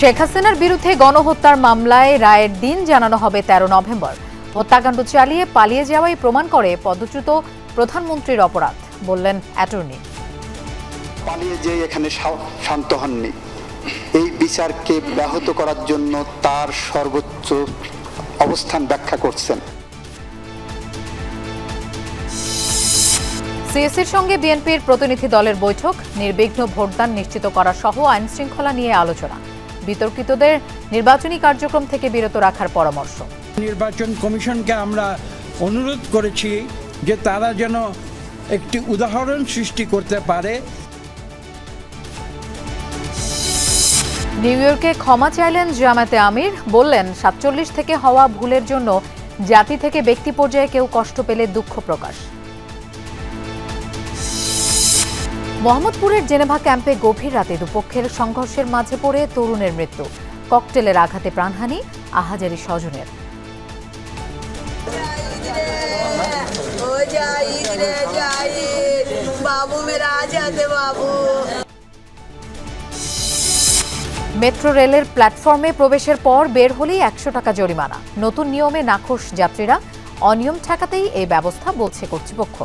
শেখ হাসিনার বিরুদ্ধে গণহত্যার মামলায় রায়ের দিন জানানো হবে তেরো নভেম্বর। হত্যাকাণ্ড চালিয়ে পালিয়ে যাওয়াই প্রমাণ করে পদচ্যুত প্রধানমন্ত্রীর অপরাধ বললেন অ্যাটর্নি। পালিয়ে যেয়ে এখানে শান্ত হননি। এই বিচারকে ব্যাহত করার জন্য তার সর্বোচ্চ অবস্থান ব্যাখ্যা করছেন। সিএসির সঙ্গে বিএনপির প্রতিনিধি দলের বৈঠক নির্বিঘ্ন ভোটদান নিশ্চিত করা সহ আইন শৃঙ্খলা নিয়ে আলোচনা। বিতর্কিতদের নির্বাচনী কার্যক্রম থেকে বিরত রাখার পরামর্শ। নির্বাচন কমিশনকে আমরা অনুরোধ করেছি যে তারা যেন একটি উদাহরণ সৃষ্টি করতে পারে। নিউ ইয়র্কে ক্ষমা চাইলেন জামাতে আমির বললেন সাতচল্লিশ থেকে হওয়া ভুলের জন্য জাতি থেকে ব্যক্তি পর্যায়ে কেউ কষ্ট পেলে দুঃখ প্রকাশ। মোহাম্মদপুরের জেনেভা ক্যাম্পে গভীর রাতে দুপক্ষের সংঘর্ষের মাঝে পড়ে তরুণের মৃত্যু। ককটেলের আঘাতে প্রাণহানি, আহাজারি স্বজনের। মেট্রো রেলের প্ল্যাটফর্মে প্রবেশের পর বের হলেই একশো টাকা জরিমানা। নতুন নিয়মে নাখোশ যাত্রীরা অনিয়ম ঠেকাতেই এই ব্যবস্থা বলছে কর্তৃপক্ষ।